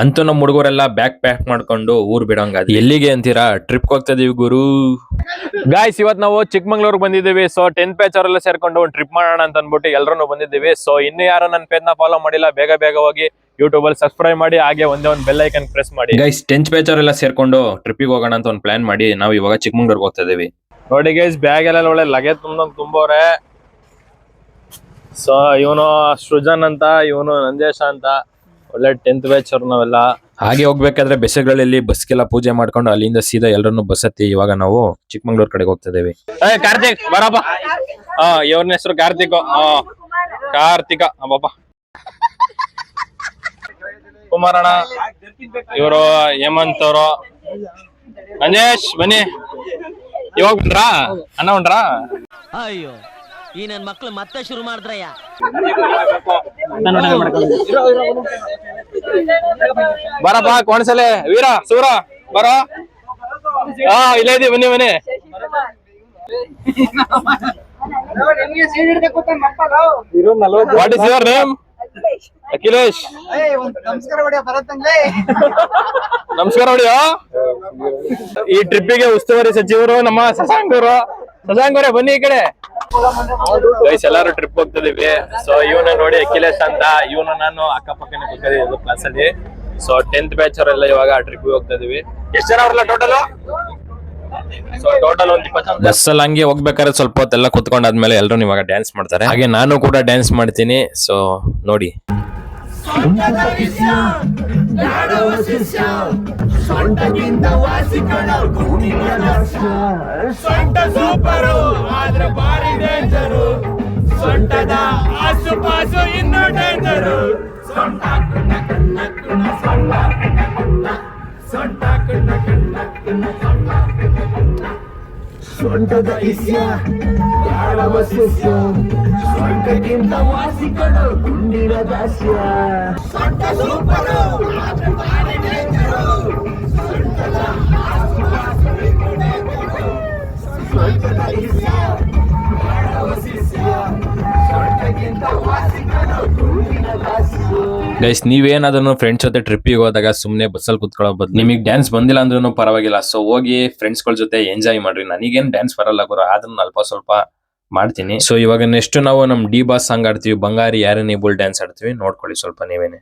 ಅಂತೂ ನಮ್ಮ ಹುಡುಗರೆಲ್ಲ ಬ್ಯಾಕ್ ಪ್ಯಾಕ್ ಮಾಡ್ಕೊಂಡು ಊರ್ ಬಿಡೋಂಗ ಎಲ್ಲಿಗೆ ಅಂತೀರಾ? ಟ್ರಿಪ್ ಹೋಗ್ತಾ ಇದೀವಿ ಗುರು. ಗಾಯ್ಸ್ ಇವತ್ ನಾವು ಚಿಕ್ಕಮಂಗ್ಳೂರ್ ಬಂದಿದ್ದೀವಿ. ಸೊ ಟೆನ್ ಪ್ಯಾಚ್ ಅವರೆಲ್ಲ ಸೇರ್ಕೊಂಡು ಒಂದು ಟ್ರಿಪ್ ಮಾಡೋಣ ಅಂತ ಅಂದ್ಬಿಟ್ಟು ಎಲ್ಲರೂ ಬಂದಿದ್ದೀವಿ. ಸೊ ಇನ್ನು ಯಾರು ನನ್ನ ಪೇಜ್ನ ಫಾಲೋ ಮಾಡಿಲ್ಲ ಬೇಗ ಬೇಗ ಹೋಗಿ ಯೂಟ್ಯೂಬ್ ಅಲ್ಲಿ ಸಬ್ಸ್ಕ್ರೈಬ್ ಮಾಡಿ ಹಾಗೆ ಒಂದೇ ಒಂದು ಬೆಲ್ ಐಕನ್ ಪ್ರೆಸ್ ಮಾಡಿ. ಗೈಸ್ ಟೆಂತ್ ಪ್ಯಾಚ್ ಅವರೆಲ್ಲ ಸೇರ್ಕೊಂಡು ಟ್ರಿಪ್ಪಿಗೆ ಹೋಗೋಣ ಅಂತ ಒಂದು ಪ್ಲಾನ್ ಮಾಡಿ. ನಾವು ಇವಾಗ ಚಿಕ್ಕಮಂಗ್ಳೂರ್ಗೆ ಹೋಗ್ತಾ ಇದೀವಿ. ನೋಡಿ ಗೈಸ್ ಬ್ಯಾಗ್ ಎಲ್ಲ ಒಳ್ಳೆ ಲಗೇಜ್ ತುಂಬ್ದಂಗ್ ತುಂಬೋರೆ ಸೊ ಇವನು ಸೃಜನ್ ಅಂತ ಇವನು ನಂದೇಶ ಅಂತ. ಒಳ್ಳೆ ಟೆಂತ್ ಬ್ಯಾಚ್ ಅವ್ರು ನಾವೆಲ್ಲ. ಹಾಗೆ ಹೋಗ್ಬೇಕಾದ್ರೆ ಬೆಸಗಳಲ್ಲಿ ಬಸ್ಗೆಲ್ಲ ಪೂಜೆ ಮಾಡ್ಕೊಂಡು ಅಲ್ಲಿಂದ ಸೀದಾ ಎಲ್ಲರನ್ನು ಬಸ್ ಹತ್ತಿ ಇವಾಗ ನಾವು ಚಿಕ್ಕಮಂಗ್ಳೂರ್ ಕಡೆಗೆ ಹೋಗ್ತಾ ಇದೀವಿ ಕಾರ್ತಿಕ್ ಬರಪ್ಪ. ಹಾ ಇವ್ರನ ಹೆಸರು ಕಾರ್ತಿಕ್. ಹಾ ಕಾರ್ತಿಕ. ಬಾಪ. ಕುಮಾರಣ್ಣ. ಇವರು ಹೇಮಂತ್ ಅವರು. ಅಂಜೇಶ್ ಬನ್ನಿ. ಇವಾಗ ಬಂದ್ರಾ? ಅಣ್ಣ ಉಂಡ್ರಾ ಅಯ್ಯೋ. ಈ ನನ್ ಮಕ್ಳು ಮತ್ತೆ ಶುರು ಮಾಡಿದ್ರಯ್ಯ. ಬರಪ್ಪ ಕೋಣಸಲೆ. ವೀರ ಸೂರ ಬರ. ಹಾ ಇಲ್ಲೇ ಇದೀವಿ ಬನ್ನಿ ಬನ್ನಿ. What is your name Akhilesh ನಮಸ್ಕಾರ ಹೊಡಿಯ ಈ ಟ್ರಿಪ್ಪಿಗೆ ಉಸ್ತುವಾರಿ ಸಚಿವರು ನಮ್ಮ ಶಶಾಂಕರು ಅವರೇ ಬನ್ನಿ ಈ ಕಡೆ. ಗೈಸ್ ಎಲ್ಲಾರು ಟ್ರಿಪ್ ಹೋಗ್ತಿದೀವಿ. ಸೊ ಇವನ ನೋಡಿ ಅಖಿಲೇಶ್ ಅಂತ ಇವನು ನಾನು ಅಕ್ಕಪಕ್ಕನೆ ಕೂತಿದ್ದೀವಿ ಕ್ಲಾಸ್ ಅಲ್ಲಿ. ಸೊ ಟೆಂತ್ ಬ್ಯಾಚ್ ಅವರೆಲ್ಲ ಇವಾಗ ಟ್ರಿಪ್ ಹೋಗ್ತಾ ಇದೀವಿ ಎಷ್ಟು ಜನ ಅವ್ರಲ್ಲ ಟೋಟಲ್ ಸೊ ಟೋಟಲ್ ಒಂದ್ ಇಪ್ಪತ್ತು ಬಸ್ ಅಲ್ಲಿ ಹಂಗೆ ಹೋಗ್ಬೇಕಾದ್ರೆ ಸ್ವಲ್ಪ ಹೊತ್ತೆಲ್ಲ ಕುತ್ಕೊಂಡಾದ್ಮೇಲೆ ಎಲ್ಲರೂ ಇವಾಗ ಡ್ಯಾನ್ಸ್ ಮಾಡ್ತಾರೆ. ಹಾಗೆ ನಾನು ಕೂಡ ಡ್ಯಾನ್ಸ್ ಮಾಡ್ತೀನಿ. ಸೊ ನೋಡಿ. ಸೊಂಟ ಸೂಪರು ಆದ್ರೆ ಬಾರಿ ಡೇಂಜರು ಸೊಂಟದ ಆಸುಪಾಸು ಇನ್ನೂ ಡೇಂಜರು ಸೊಂಟ ಕಣ್ಣ ಕಣ್ಣ ಕಣ್ಣ ಸೊಂಟ ಕಣ್ಣ ಕಣ್ಣ ಸೊಂಟ ಕಣ್ಣ ಕಣ್ಣ ಕಣ್ಣ ಸೊಂಟ ಸೊಂಟದ ಇಸ್ಯ ಯಾಳವ ಶಿಷ್ಯ ಸೊಂಟಕ್ಕಿಂತ ವಾಸಿಗಳು ಗುಂಡಿನ ದಾಸ್ಯ ಸೊಂಟ ಸೂಪರು ಗೈಸ್ ನೀವೇನಾದ್ರೂ ಫ್ರೆಂಡ್ಸ್ ಜೊತೆ ಟ್ರಿಪ್ಪಿಗೆ ಹೋದಾಗ ಸುಮ್ಮನೆ ಬಸ್ಸಲ್ಲಿ ಕುತ್ಕೊಳ್ಳೋ ಬದಲು ನಿಮಗೆ ಡ್ಯಾನ್ಸ್ ಬಂದಿಲ್ಲ ಅಂದ್ರೂ ಪರವಾಗಿಲ್ಲ. ಸೊ ಹೋಗಿ ಫ್ರೆಂಡ್ಸ್ಗಳ ಜೊತೆ ಎಂಜಾಯ್ ಮಾಡ್ರಿ. ನನಗೇನು ಡ್ಯಾನ್ಸ್ ಬರಲ್ಲ ಗುರು ಅದನ್ನ ಅಲ್ಪ ಸ್ವಲ್ಪ ಮಾಡ್ತೀನಿ. ಸೊ ಇವಾಗ ನೆಕ್ಸ್ಟ್ ನಾವು ನಮ್ ಡಿ ಬಾಸ್ ಸಾಂಗ್ ಆಡ್ತೀವಿ ಬಂಗಾರಿ ಯಾರೇ ಬುಲ್ ಡ್ಯಾನ್ಸ್ ಆಡ್ತೀವಿ ನೋಡ್ಕೊಳ್ಳಿ ಸ್ವಲ್ಪ ನೀವೇನೆ.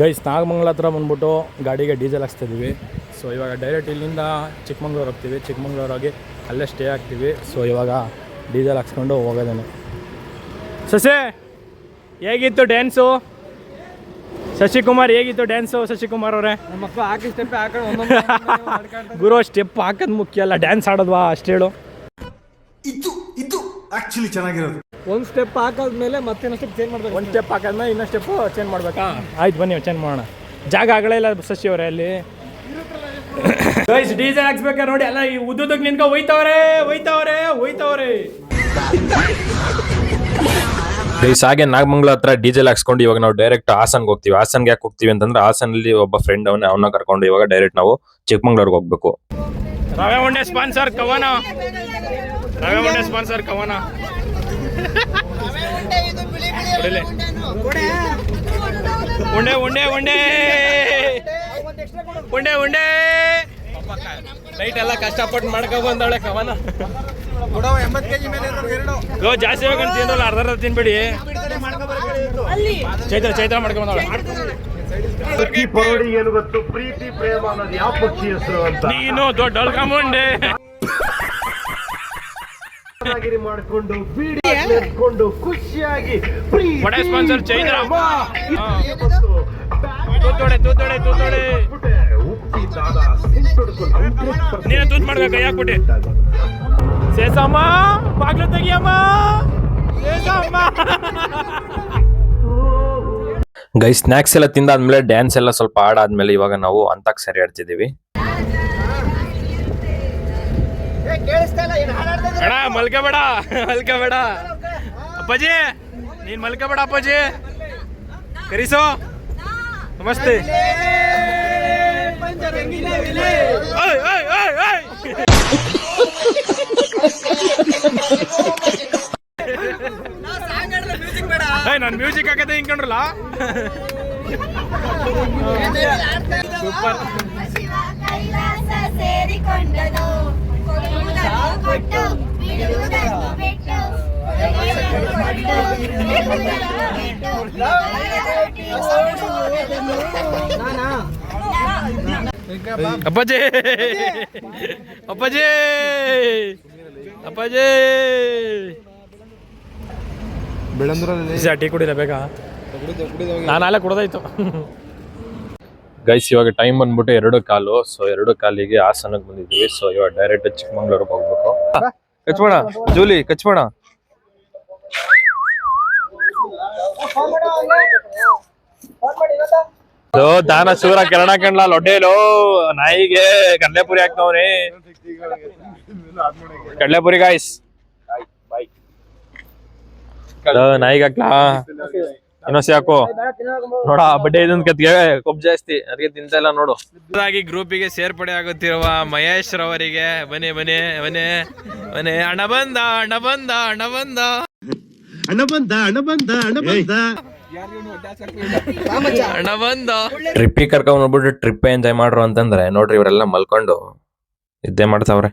ಗೈಸ್ ನಾಗಮಂಗಲ ಹತ್ರ ಬಂದ್ಬಿಟ್ಟು ಗಾಡಿಗೆ ಡೀಸೆಲ್ ಹಾಕ್ಸ್ತಾ ಇದೀವಿ ಸೊ ಇವಾಗ ಡೈರೆಕ್ಟ್ ಇಲ್ಲಿಂದ ಚಿಕ್ಕಮಂಗ್ಳೂರು ಹೋಗ್ತೀವಿ. ಚಿಕ್ಕಮಂಗ್ಳೂರು ಹೋಗಿ ಅಲ್ಲೇ ಸ್ಟೇ ಆಗ್ತೀವಿ. ಸೊ ಇವಾಗ ಡೀಸೆಲ್ ಹಾಕ್ಸ್ಕೊಂಡು ಹೋಗೋದೇನೆ. ಸಸೆ ಹೇಗಿತ್ತು ಡ್ಯಾನ್ಸು ಶಶಿಕುಮಾರ್ ಹೇಗಿತ್ತು ಡ್ಯಾನ್ಸು ಶಶಿಕುಮಾರ್ ಅವರೇ? ಗುರು ಸ್ಟೆಪ್ ಹಾಕೋದು ಮುಖ್ಯ ಅಲ್ಲ. ಡ್ಯಾನ್ಸ್ ಆಡೋದ್ವಾ ಅಷ್ಟೇಳು ಆಕ್ಚುಲಿ ಚೆನ್ನಾಗಿರೋದು. ಒಂದು ಸ್ಟೆಪ್ ಹಾಕಾದ್ಮೇಲೆ ಮತ್ತೆ ಸ್ಟೆಪ್ ಚೇಂಜ್ ಮಾಡ್ಬೇಕು? ಒಂದು ಸ್ಟೆಪ್ ಹಾಕಾದ್ಮೇಲೆ ಇನ್ನೊಂದು ಸ್ಟೆಪ್ ಚೇಂಜ್ ಮಾಡ್ಬೇಕಾ. ಆಯ್ತು ಬನ್ನಿ ಚೇಂಜ್ ಮಾಡೋಣ. ಜಾಗ ಆಗಲೇ ಇಲ್ಲ ಶಶಿ ಅವರೇ ಅಲ್ಲಿ. ಗೈಸ್ ಡೀಸೆಲ್ ಹಾಕ್ಸ್ಬೇಕಾರೆ ನೋಡಿ ಅಲ್ಲ ಈ ಉದ್ದುದಕ್ಕೆ ನಿನ್ಕೊ ಹೋಯ್ತವ್ರೆ ಹೋಯ್ತವ್ರೆ ಹೋಯ್ತವ್ರೆ. ಗೈಸ್ ಹಾಗೆ ನಾಗಮಂಗ್ಲ ಹತ್ರ ಡೀಸೆಲ್ ಹಾಕ್ಸ್ಕೊಂಡು ಇವಾಗ ನಾವು ಡೈರೆಕ್ಟ್ ಹಾಸನ್ಗೆ ಹೋಗ್ತೀವಿ. ಹಾಸನ್ಗೆ ಯಾಕೆ ಹೋಗ್ತೀವಿ ಅಂತಂದ್ರೆ ಹಾಸನಲ್ಲಿ ಒಬ್ಬ ಫ್ರೆಂಡ್ ಅವನೇ ಅವನ್ನ ಕರ್ಕೊಂಡು ಇವಾಗ ಡೈರೆಕ್ಟ್ ನಾವು ಚಿಕ್ಕಮಂಗ್ಳೂರ್ಗೆ ಹೋಗ್ಬೇಕು. ರವೆ ಉಂಡೆ ಸ್ಪಾನ್ಸರ್ ಕವನ. ರವೆ ಉಂಡೆ ಸ್ಪಾನ್ಸರ್ ಕವನ. ಉಂಡೆ ಉಂಡೆ ಉಂಡೆ. ಉಂಡೆ ಉಂಡೆ. ನೈಟ್ ಎಲ್ಲ ಕಷ್ಟಪಟ್ಟು ಮಾಡ್ಕೊ ಬಂದವಳೆ ಕವನ ಎಂಬತ್ತು ಕೆಜಿ ಮೇಲೆ ಎರಡು. ಗೋ ಜಾಸ್ತಿ ಬೇಕಂತ ತಿನ್ನಲ್ಲ ಅರ್ಧ ಅರ್ಧ ತಿನ್ಬೇಡಿ. ಚೈತ್ರ ಚೈತ್ರ ಮಾಡ್ಕೊಂಡ್ ಬಂದವಳೆ. ಈ ಪರೋಡಿ ಏನು ಗೊತ್ತು? ಪ್ರೀತಿ ಪ್ರೇಮ ಅನ್ನೋದು ಯಾವ ಪಕ್ಷಿ ಹೆಸರು ಅಂತ? ನೀನು ದೊಡ್ಡ ಅಲ್ಕಮುಂಡೆ ಚೆನ್ನಾಗಿರಿ ಮಾಡ್ಕೊಂಡು ಬೀಡಿ ಎತ್ಕೊಂಡು ಖುಷಿಯಾಗಿ ಸ್ಪಾನ್ಸರ್ ತೂತೋಡೆ ತೂತೋಡೆ ತೂತೋಡೆ ನೀನೇ ತೂತ್ ಸೇಸಮ್ಮ ಬಾಗ್ಲು ತೆಗಿಯಮ್ಮ. ಸೇಸಮ್ಮ. ಗೈ ಸ್ನ್ಯಾಕ್ಸ್ ಎಲ್ಲ ತಿಂದಾದ್ಮೇಲೆ ಡ್ಯಾನ್ಸ್ ಎಲ್ಲ ಸ್ವಲ್ಪ ಹಾಡಾದ್ಮೇಲೆ ಇವಾಗ ನಾವು ಅಂತಾಕ್ಷರಿ ಆಡ್ತಿದೀವಿ ಮಲ್ಕೋಬೇಡ ಮಲ್ಕಬೇಡ. ಅಪ್ಪಾಜಿ ನೀನ್ ಮಲ್ಕಬೇಡ ಅಪ್ಪಾಜಿ. ಕರೀಸೋ. ನಮಸ್ತೆ. ಓಯ್, ಓಯ್, ಓಯ್, ಓಯ್. ಏಯ್ ನಾನು ಮ್ಯೂಸಿಕ್ ಹಾಕದೆ ಹಿಂಗ್ಕೊಂಡ್ರಲ್ಲ ಸೂಪರ್. ಕೈಲಾಸ ಸೇರಿಕೊಂಡನು. ಕೊಟ್ಟು. ಅಪ್ಪಾಜಿ! ಅಪ್ಪಾಜಿ! ಅಪ್ಪಾಜಿ! ಬೆಳಂದ್ರೆ ಟೀ ಕುಡಿದ ಬೇಗ? ನಾನು ಅಲ್ಲೇ ಕುಡ್ದಾಯ್ತು. ಗೈಸ್ ಇವಾಗ ಟೈಮ್ ಬಂದ್ಬಿಟ್ಟು ಎರಡು ಕಾಲು ಸೊ ಎರಡು ಕಾಲಿಗೆ ಹಾಸನಕ್ಕೆ ಬಂದಿದ್ದೀವಿ. ಸೊ ಇವಾಗ ಡೈರೆಕ್ಟ್ ಚಿಕ್ಕಮಂಗ್ಳೂರಿಗೆ ಹೋಗ್ಬೇಕು. ಕಚ್ಬೇಡ ಜೂಲಿ ಕಚ್ಬೇಡ ದಾನ ಸೂರ ಕಿರಣ ಕಣ್ಲ ಲೊಡ್ಡೇಲೋ ನಾಯಿಗೆ ಕಡ್ಲೆಪುರಿ ಹಾಕ್ತವ್ರಿ ಕಡ್ಲೆಪುರಿ ಗಾಯ್ಸ್ ನಾಯಿಗೆ ಹಾಕ್ಲಾ. ಇನ್ನೊಸಿ ಯಾಕೋ ನೋಡ ಬಡ್ಡೆ ಇದನ್ ಕತ್ಗೆ ಕೊಬ್ಬು ಜಾಸ್ತಿ. ಅದಕ್ಕೆ ತಿಂತ ಇಲ್ಲ ನೋಡು. ಹೊಸದಾಗಿ ಗ್ರೂಪಿಗೆ ಸೇರ್ಪಡೆ ಆಗುತ್ತಿರುವ ಮಹೇಶ್ ರವರಿಗೆ ಬನ್ನಿ ಬನ್ನಿ ಬನ್ನಿ ಬನ್ನಿ. ಹಣ ಬಂದ ಹಣ ಬಂದ ಹಣ ಬಂದ. ಹಣ ಬಂದ ಟ್ರಿಪ್ಪಿಗೆ ಕರ್ಕೊಂಡ್ ಹೋಗ್ಬಿಟ್ಟು ಟ್ರಿಪ್ ಎಂಜಾಯ್ ಮಾಡ್ರು ಅಂತಂದ್ರೆ ನೋಡ್ರಿ ಇವರೆಲ್ಲ ಮಲ್ಕೊಂಡು ನಿದ್ದೆ ಮಾಡ್ತಾವ್ರೆ.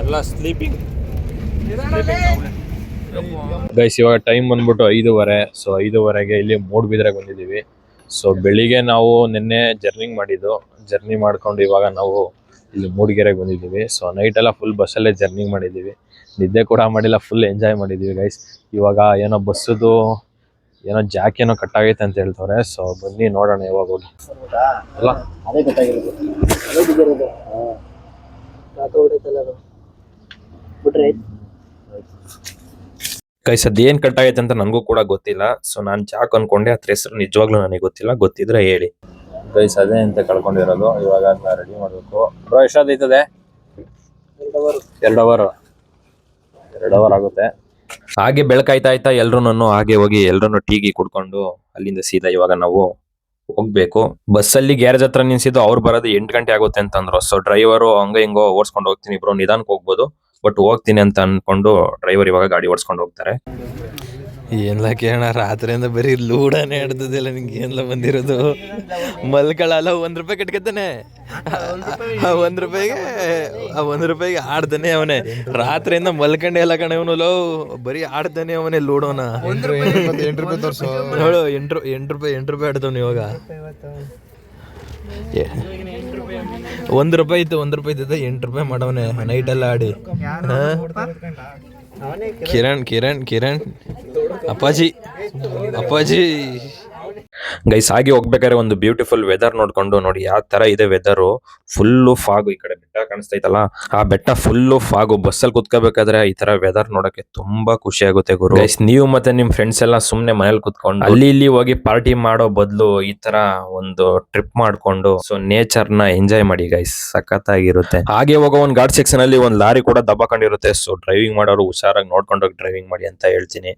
ಎಲ್ಲ ಸ್ಲೀಪಿಂಗ್ ಗೈಸ್ ಇವಾಗ ಟೈಮ್ ಬಂದ್ಬಿಟ್ಟು ಐದುವರೆ. ಸೊ ಐದೂವರೆಗೆ ಇಲ್ಲಿ ಮೂಡ್ಬಿದ್ರೆಗೆ ಬಂದಿದ್ದೀವಿ. ಸೊ ಬೆಳಿಗ್ಗೆ ನಾವು ನಿನ್ನೆ ಜರ್ನಿಂಗ್ ಮಾಡಿದ್ದು. ಜರ್ನಿ ಮಾಡ್ಕೊಂಡು ಇವಾಗ ನಾವು ಇಲ್ಲಿ ಮೂಡಿಗೆರೆಗೆ ಬಂದಿದ್ದೀವಿ. ಸೊ ನೈಟ್ ಎಲ್ಲ ಫುಲ್ ಬಸ್ಸಲ್ಲೇ ಜರ್ನಿ ಮಾಡಿದ್ದೀವಿ. ನಿದ್ದೆ ಕೂಡ ಮಾಡಿಲ್ಲ ಫುಲ್ ಎಂಜಾಯ್ ಮಾಡಿದ್ದೀವಿ ಗೈಸ್ ಇವಾಗ ಏನೋ ಬಸ್ಸದು ಏನೋ ಜಾಕ್ ಏನೋ ಕಟ್ಟಾಗೈತೆ ಅಂತ ಹೇಳ್ತವ್ರೆ. ಸೊ ಬನ್ನಿ ನೋಡೋಣ ಯಾವಾಗ ಹೋಗಿ. ಅಲ್ಲ? ಗೈಸ್ ಅದೇನ್ ಕಟ್ಟಾಗೈತೆ ಅಂತ ನನಗೂ ಕೂಡ ಗೊತ್ತಿಲ್ಲ. ಸೊ ನಾನು ಜಾಕ್ ಅನ್ಕೊಂಡೆ ಅದ್ರ ಹೆಸರು ನಿಜವಾಗ್ಲೂ ನನಗೆ ಗೊತ್ತಿಲ್ಲ. ಗೊತ್ತಿದ್ರೆ ಹೇಳಿ. ಗೈಸ್ ಅದೇ ಅಂತ ಕಳ್ಕೊಂಡಿರೋದು. ಇವಾಗ ಅದನ್ನ ರೆಡಿ ಮಾಡಬೇಕು. ಬ್ರೋ ಎಷ್ಟಾದೈತದೆ ಎರಡು ಅವರ್ ಎರಡು ಅವರ್ ಆಗುತ್ತೆ. ಹಾಗೆ ಬೆಳಕಾಯ್ತಾ ಆಯ್ತಾ ಎಲ್ರು ಹಾಗೆ ಹೋಗಿ ಎಲ್ರು ಟೀಗಿ ಕುಡ್ಕೊಂಡು ಅಲ್ಲಿಂದ ಸೀದಾ ಇವಾಗ ನಾವು ಹೋಗ್ಬೇಕು. ಬಸ್ಸಲ್ಲಿ ಗ್ಯಾರೇಜ್ ಹತ್ರ ನಿಲ್ಸಿದ್ದು ಅವ್ರು ಬರೋದು ಎಂಟು ಗಂಟೆ ಆಗುತ್ತೆ ಅಂತಂದ್ರು. ಸೊ ಡ್ರೈವರು ಹಂಗ ಹಿಂಗೋ ಓಡಿಸ್ಕೊಂಡು ಹೋಗ್ತೀನಿ ಇಬ್ರು ನಿಧಾನಕ್ಕೆ ಹೋಗ್ಬೋದು. ಬಟ್ ಹೋಗ್ತೀನಿ ಅಂತ ಅನ್ಕೊಂಡು ಡ್ರೈವರ್ ಇವಾಗ ಗಾಡಿ ಓಡಿಸ್ಕೊಂಡು ಹೋಗ್ತಾರೆ. ಏನ್ಲ ಕೇಳೋಣ ರಾತ್ರಿಯಿಂದ ಬರೀ ಲೂಡನೆ ಹಿಡ್ದದಿಲ್ಲ ನಿಂಗೆ ಏನ್ಲ ಬಂದಿರೋದು? ಮಲ್ಕಳಲ್ಲ ಒಂದ್ ರೂಪಾಯಿ ಕಟ್ಕೊತಾನೆ ಆ ಒಂದ್ ರೂಪಾಯಿಗೆ ಆ ಒಂದ್ ರೂಪಾಯಿಗೆ ಆಡ್ತಾನೆ ಅವನೇ. ರಾತ್ರಿಯಿಂದ ಮಲ್ಕಂಡೆ ಎಲ್ಲ ಕಣ ಇವನು ಲೋ ಬರೀ ಆಡ್ತಾನೆ ಅವನೇ ಲೂಡೋನ. ನೋಡು ಎಂಟು ಎಂಟು ರೂಪಾಯಿ ಎಂಟು ರೂಪಾಯಿ ಆಡ್ತಾವ್ನು ಇವಾಗ. ಒಂದ್ ರೂಪಾಯಿ ಇತ್ತು ಒಂದ್ ರೂಪಾಯಿ ಇದ್ದ ಎಂಟು ರೂಪಾಯಿ ಮಾಡವನೆ ನೈಟ್ ಎಲ್ಲ ಆಡಿ. ಹಾ? ಕಿರಣ್ ಕಿರಣ್ ಕಿರಣ್ ಅಪ್ಪಾಜಿ ಅಪ್ಪಾಜಿ ಗೈಸ್ ಹಾಗೆ ಹೋಗ್ಬೇಕಾದ್ರೆ ಒಂದು ಬ್ಯೂಟಿಫುಲ್ ವೆದರ್ ನೋಡ್ಕೊಂಡು ನೋಡಿ, ಯಾವ ತರ ಇದೆ ವೆದರ್ ಫುಲ್ಲು ಫಾಗು ಈ ಕಡೆ ಬೆಟ್ಟ ಕಾಣಿಸ್ತಾ ಇತ್ತಲ್ಲ ಆ ಬೆಟ್ಟ ಫುಲ್ಲು ಫಾಗು ಬಸ್ಸಲ್ಲಿ ಕುತ್ಕೋಬೇಕಾದ್ರೆ ಈ ತರ ವೆದರ್ ನೋಡಕ್ಕೆ ತುಂಬಾ ಖುಷಿ ಆಗುತ್ತೆ ಗುರು. ಗೈಸ್ ನೀವು ಮತ್ತೆ ನಿಮ್ ಫ್ರೆಂಡ್ಸ್ ಎಲ್ಲ ಸುಮ್ನೆ ಮನೇಲಿ ಕುತ್ಕೊಂಡು, ಅಲ್ಲಿ ಇಲ್ಲಿ ಹೋಗಿ ಪಾರ್ಟಿ ಮಾಡೋ ಬದಲು ಈ ತರ ಒಂದು ಟ್ರಿಪ್ ಮಾಡ್ಕೊಂಡು ಸೊ ನೇಚರ್ನ ಎಂಜಾಯ್ ಮಾಡಿ ಗೈಸ್ ಸಖತ್ತಾಗಿರುತ್ತೆ. ಹಾಗೆ ಹೋಗೋ ಒಂದು ಘಾಟ್ ಸೆಕ್ಷನ್ ಅಲ್ಲಿ ಒಂದು ಲಾರಿ ಕೂಡ ದಬ್ಬಕೊಂಡಿರುತ್ತೆ ಸೊ ಡ್ರೈವಿಂಗ್ ಮಾಡೋರು ಹುಷಾರಾಗಿ ನೋಡ್ಕೊಂಡೋಗಿ ಡ್ರೈವಿಂಗ್ ಮಾಡಿ ಅಂತ ಹೇಳ್ತೀನಿ.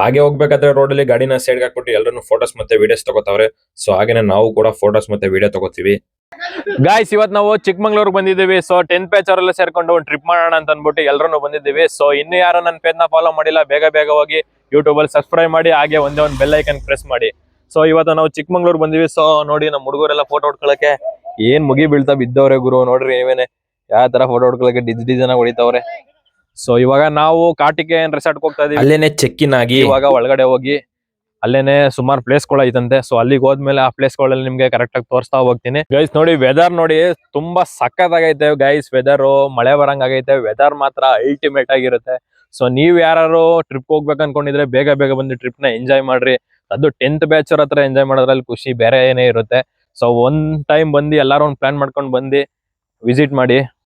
ಹಾಗೆ ಹೋಗ್ಬೇಕಾದ್ರೆ ರೋಡ್ ಅಲ್ಲಿ ಗಾಡಿನ ಸೈಡ್ ಹಾಕ್ಬಿಟ್ಟು ಎಲ್ಲರೂ ಫೋಟೋಸ್ ಮತ್ತೆ ವಿಡಿಯೋಸ್ ತಗೋತಾವ್ರೆ. ಸೊ ಹಾಗೇನೆ ನಾವು ಕೂಡ ಫೋಟೋಸ್ ಮತ್ತೆ ವಿಡಿಯೋ ತಗೋತೀವಿ. ಗಾಯ್ಸ್ ಇವತ್ ನಾವು ಚಿಕ್ಕಮಂಗ್ಳೂರ್ ಬಂದಿದ್ದೀವಿ. ಸೊ ಟೆನ್ ಪೇಜ್ ಅವರೆಲ್ಲ ಸೇರ್ಕೊಂಡು ಒಂದು ಟ್ರಿಪ್ ಮಾಡೋಣ ಅಂತ ಅಂದ್ಬಿಟ್ಟು ಎಲ್ಲರೂ ಬಂದಿದ್ದೀವಿ. ಸೊ ಇನ್ನು ಯಾರು ನನ್ನ ಪೇಜ್ನ ಫಾಲೋ ಮಾಡಿಲ್ಲ, ಬೇಗ ಬೇಗ ಹೋಗಿ ಯೂಟ್ಯೂಬ್ ಅಲ್ಲಿ ಸಬ್ಸ್ಕ್ರೈಬ್ ಮಾಡಿ, ಹಾಗೆ ಒಂದೇ ಒಂದು ಬೆಲ್ ಐಕನ್ ಪ್ರೆಸ್ ಮಾಡಿ. ಸೊ ಇವತ್ತು ನಾವು ಚಿಕ್ಕಮಂಗ್ಳೂರ್ ಬಂದಿವಿ ಸೊ ನೋಡಿ ನಮ್ಮ ಹುಡುಗರೆಲ್ಲ ಫೋಟೋ ಹೊಡ್ಕೊಳಕ್ಕೆ ಏನ್ ಮುಗಿ ಬೀಳ್ತಾ ಬಿದ್ದವ್ರೆ ಗುರು. ನೋಡ್ರಿ ನೀವೇನೆ. ಯಾವ ತರ ಫೋಟೋ ಹೊಡ್ಕೊಳಕ್ಕೆ ಡಿಜ್ ಡಿಸೈನ್ ಹೊಡಿತಾವ್ರೆ. ಸೊ ಇವಾಗ ನಾವು ಕಾಟಿಕೆ ರೆಸಾರ್ಟ್ ಹೋಗ್ತಾ ಇದೀವಿ. ಅಲ್ಲೇನೆ ಚೆಕ್ ಇನ್ ಆಗಿ. ಇವಾಗ ಒಳಗಡೆ ಹೋಗಿ ಅಲ್ಲೇನೆ ಸುಮಾರು ಪ್ಲೇಸ್ಗಳು ಐತಂತೆ. ಸೊ ಅಲ್ಲಿಗೆ ಹೋದ್ಮೇಲೆ ಆ ಪ್ಲೇಸ್ಗಳಲ್ಲಿ ನಿಮ್ಗೆ ಕರೆಕ್ಟ್ ಆಗಿ ತೋರಿಸ್ತಾ ಹೋಗ್ತೀನಿ. ಗೈಸ್ ನೋಡಿ ವೆದರ್ ನೋಡಿ ತುಂಬಾ ಸಖತ್ತಾಗೈತೆ. ಗೈಸ್ ವೆದರ್ ಮಳೆ ಬರಂಗ್ ಆಗೈತೆ ವೆದರ್ ಮಾತ್ರ ಅಲ್ಟಿಮೇಟ್ ಆಗಿರುತ್ತೆ. ಸೊ ನೀವ್ ಯಾರು ಟ್ರಿಪ್ ಹೋಗ್ಬೇಕು ಅನ್ಕೊಂಡಿದ್ರೆ ಬೇಗ ಬೇಗ ಬಂದು ಟ್ರಿಪ್ನ ಎಂಜಾಯ್ ಮಾಡ್ರಿ. ಅದು ಟೆಂತ್ ಬ್ಯಾಚ್ ಅವ್ರ ಹತ್ರ ಎಂಜಾಯ್ ಮಾಡೋದ್ರಲ್ಲಿ ಖುಷಿ ಬೇರೆ ಏನೇ ಇರುತ್ತೆ. ಸೊ ಒಂದ್ ಟೈಮ್ ಬಂದು ಎಲ್ಲಾರು ಒಂದ್ ಪ್ಲಾನ್ ಮಾಡ್ಕೊಂಡು ಬಂದು ವಿಸಿಟ್ ಮಾಡಿ.